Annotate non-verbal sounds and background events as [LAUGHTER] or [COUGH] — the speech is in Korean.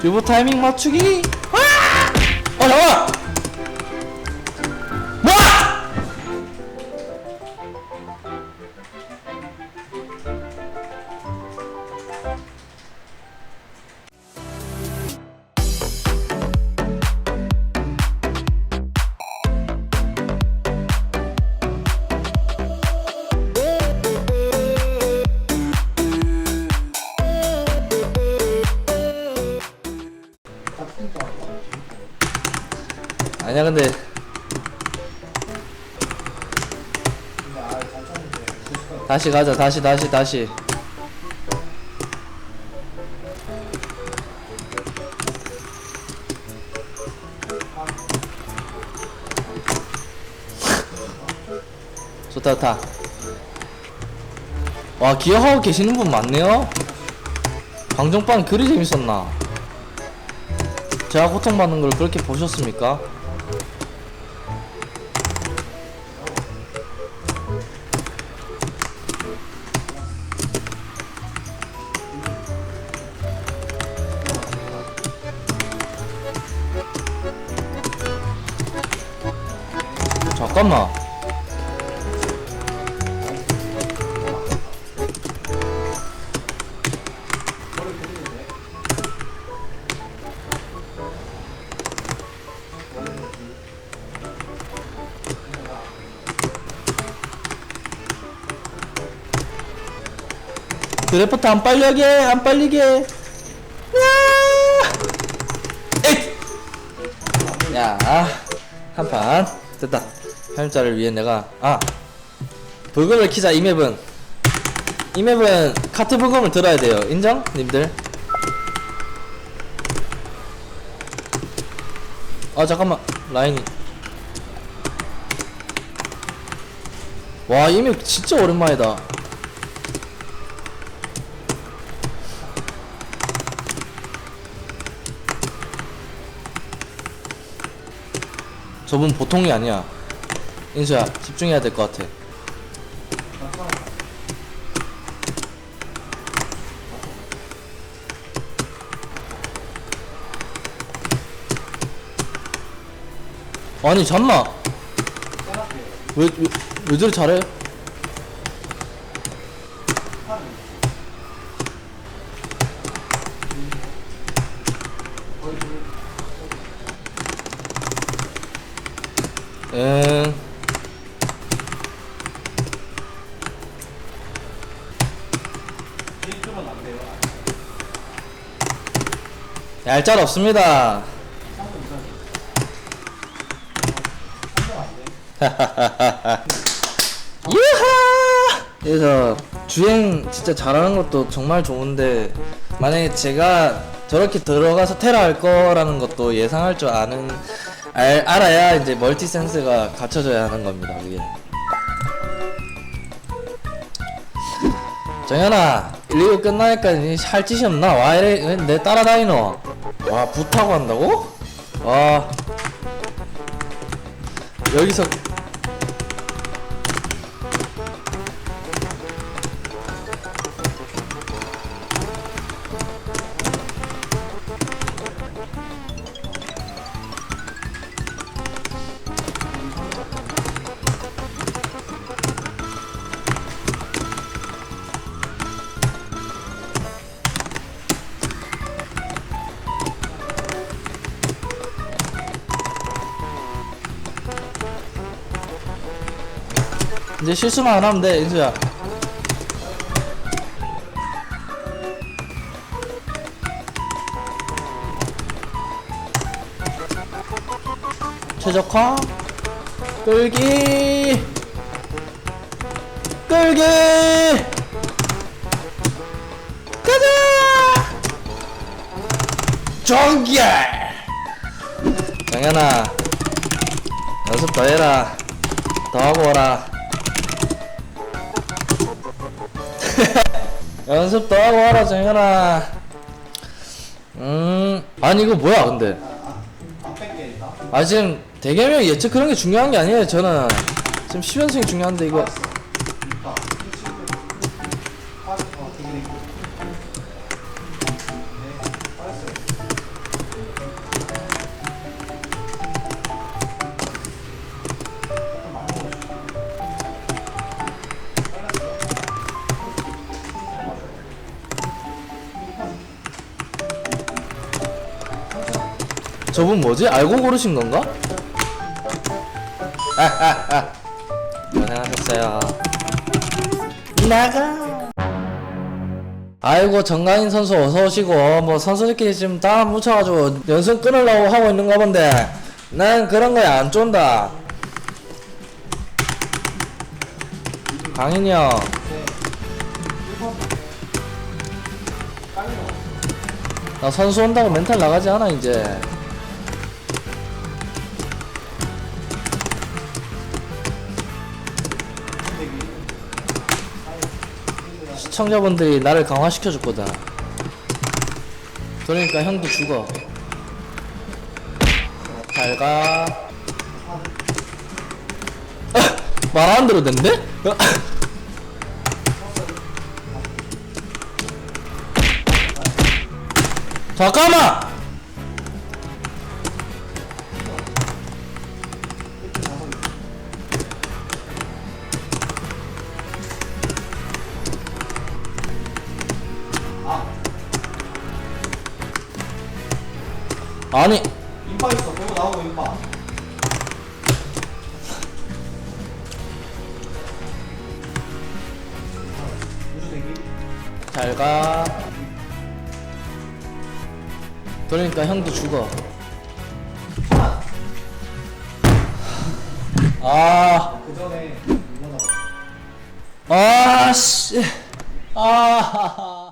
듀브 타이밍 맞추기 아! 어 잠깐 아니야 근데. 다시 가자 다시 다시 다시. 좋다 좋다. 와 기억하고 계시는 분 많네요? 방정빵 그리 재밌었나? 제가 고통받는 걸 그렇게 보셨습니까? 잠깐만. 드래프트 안 빨리게 안 빨리게 야! 에잇! 야, 한판 됐다. 편집자를 위해 내가 아 불금을 키자 이 맵은 이 맵은 카트 불금을 들어야 돼요. 인정, 님들? 아 잠깐만 라인이 와 이 맵 진짜 오랜만이다. 저분 보통이 아니야. 인수야, 집중해야 될 것 같아. 아니, 잠마. 왜, 왜, 왜 저리 잘해? 응. 얄짤 없습니다. 유하! 그래서 주행 진짜 잘하는 것도 정말 좋은데 만약에 제가 저렇게 들어가서 테러 할 거라는 것도 예상할 줄 아는 알, 알아야 이제 멀티 센스가 갖춰져야 하는 겁니다. 그게. 정현아, 119 끝나니까 할 짓이 없나? 와 이래 왜 내 따라다니노? 와 부타고 한다고? 와 여기서 이제 실수만 안 하면 돼, 인수야. 최적화. 끌기. 끌기. 가자! 정결 영현아 연습 더 해라. 더 하고 오라 [LAUGHS] 연습 더 하고 와라 정현아. 음 아니 이거 뭐야 근데? 아 지금 대개명 예측 그런 게 중요한 게 아니에요 저는. 지금 10연승이 중요한데 이거 저분 뭐지? 알고 고르신 건가? 아하하 고생하셨어요. 나가. 아이고 정가인 선수 어서 오시고 뭐 선수들끼리 지금 다 묻혀가지고 연승 끊으려고 하고 있는가 본데 난 그런 거에 안 쫀다. 강인이 형. 나 선수 온다고 멘탈 나가지 않아 이제 시청자분들이 나를 강화시켜 줬거든 그러니까 형도 죽어 잘가 [LAUGHS] 말안 들어도 된대? [LAUGHS] 잠깐만! 아니 인파 있어. 그거 나오고 인파. 우주 대기. 잘가 그러니까 형도 죽어 아 그 전에 아씨 아